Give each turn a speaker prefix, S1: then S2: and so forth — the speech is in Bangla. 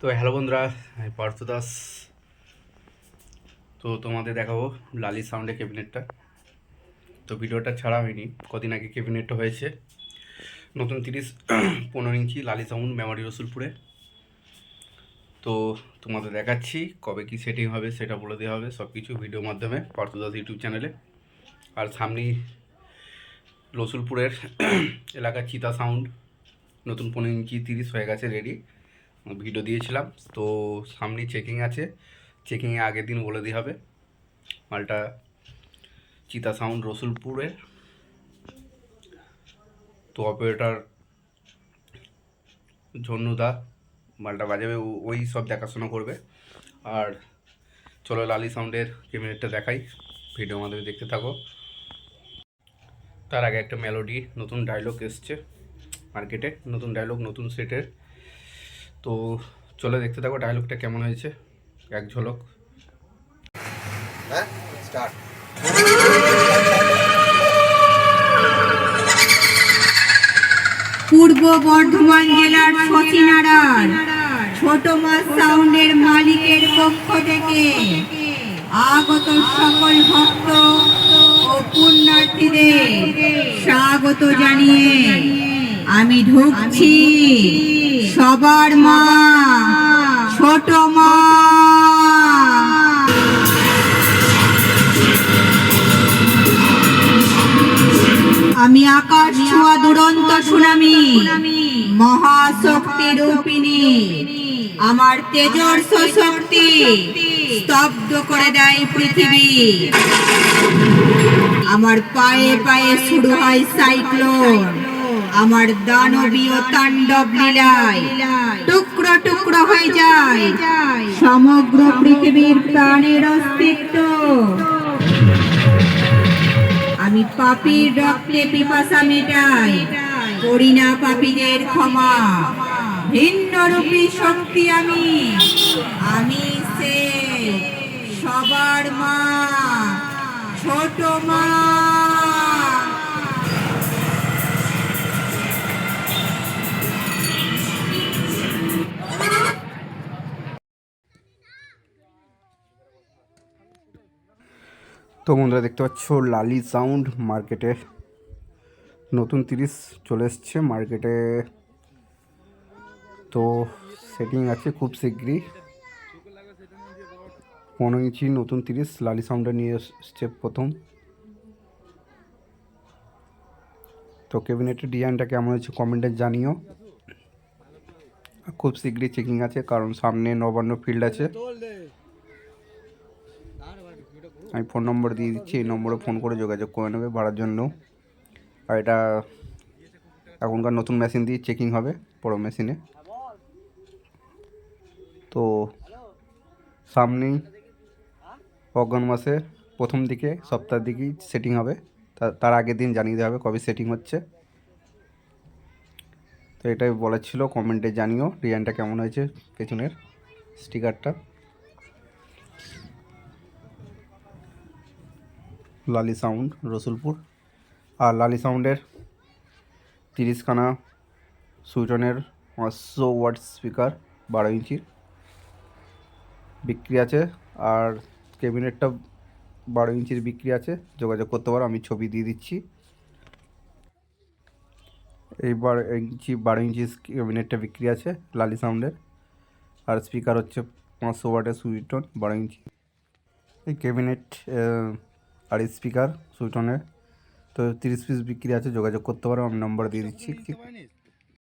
S1: তো হ্যালো বন্ধুরা, আমি পার্থ দাস। তো তোমাদের দেখাবো লালি সাউন্ডের ক্যাবিনেটটা। তো ভিডিওটা ছাড়া হয়নি, কদিন আগে ক্যাবিনেটটা হয়েছে। নতুন তিরিশ পনেরো ইঞ্চি লালি সাউন্ড মেমারি রসুলপুরে। তো তোমাদের দেখাচ্ছি কবে কি সেটিং হবে, সেটা বলে দেওয়া হবে। সব কিছু ভিডিওর মাধ্যমে, পার্থ দাস ইউটিউব চ্যানেলে আর সামনেই রসুলপুরের এলাকার চিতা সাউন্ড। নতুন পনেরো ইঞ্চি তিরিশ হয়ে গেছে রেডি ভিডিও দিয়েছিলাম, তো সামনে চেকিং আছে। চেকিংয়ে আগের দিন বলে দিয়ে হবে। মালটা চিতা সাউন্ড রসুলপুরের। তো অপারেটর ঝন্নুদা, মালটা বাজাবে ওই সব দেখাশোনা করবে। আর চলো লালি সাউন্ডের ক্যাবিনেটটা দেখাই ভিডিও আমাদের দেখতে থাকো। তার আগে একটা মেলোডি নতুন ডায়লগ এসছে মার্কেটে নতুন ডায়লগ নতুন সেটের তো চলে দেখতে থাকো ডায়লগটা কেমন হয়েছে? এক ঝলক।
S2: হ্যাঁ স্টার্ট
S3: পূর্ব বর্ধমান জেলার সচিনারার ছোট মাছ সাউন্ডের মালিকের পক্ষ থেকে আগত সকল ভক্ত ও পুণ্যার্থীদের স্বাগত জানিয়ে আমি ঢুকছি। সবার মা, ছোট মা। আমি আকাশ ছোঁয়া দুরন্ত সুনামি, মহাশক্তি রূপিণী। আমার তেজর্ষ শক্তি স্তব্ধ করে দেয় পৃথিবী। আমার পায়ে পায়ে শুরু হয় সাইক্লোন। আমার দানবীয় তাণ্ডব লীলায় টুকরো টুকরো হয়ে যায়। সমগ্র পৃথিবীর প্রাণের অস্তিত্ব। আমি পাপির রক্তে পিপাসা মেটাই। করি না পাপীদের ক্ষমা। ভিন্ন রূপী শক্তি আমি। আমি সে সবার মা, ছোট মা।
S1: তো বন্ধুরা দেখতে পাচ্ছ, লালি সাউন্ড মার্কেটে নতুন তিরিশ চলে এসছে মার্কেটে তো সেটিং আছে খুব শীঘ্রই পনেরো ইঞ্চি নতুন তিরিশ, লালি সাউন্ডে নিয়ে এসছে প্রথম। তো ক্যাবিনেটের ডিজাইনটা কেমন হয়েছে কমেন্টে জানিও। খুব শীঘ্রই চেকিং আছে, কারণ সামনে নবান্ন ফিল্ড আছে। আমি ফোন নম্বর দিয়ে দিচ্ছি, এই নম্বরে ফোন করে যোগাযোগ করে নেবে ভাড়ার জন্য। আর এটা এখনকার নতুন মেশিন দিয়ে চেকিং হবে, বড়ো মেশিনে তো সামনেই অগ্রহণ মাসে প্রথম দিকে, সপ্তাহের দিকেই সেটিং হবে। তার আগের দিন জানিয়ে দেওয়া হবে কবে সেটিং হচ্ছে। তো এটাই বলার ছিল কমেন্টে জানিও ডিজাইনটা কেমন হয়েছে, পেছনের স্টিকারটা লালি সাউন্ড, রসুলপুর। আর লালি সাউন্ডের তিরিশখানা সুইটনের পাঁচশো ওয়াট স্পিকার বারো ইঞ্চির। বিক্রি আছে আর ক্যাবিনেটটা বারো ইঞ্চির বিক্রি আছে। যোগাযোগ করতে পারো, আমি ছবি দিয়ে দিচ্ছি। এই বারো ইঞ্চি বারো ইঞ্চি ক্যাবিনেটটা বিক্রি আছে লালি সাউন্ডের। আর স্পিকার হচ্ছে পাঁচশো ওয়াটের সুইটন বারো ইঞ্চি। এই ক্যাবিনেট আর স্পিকার সুইটনের। তো তিরিশ পিস বিক্রি আছে, যোগাযোগ করতে পারো, আমি নম্বর দিয়ে দিচ্ছি।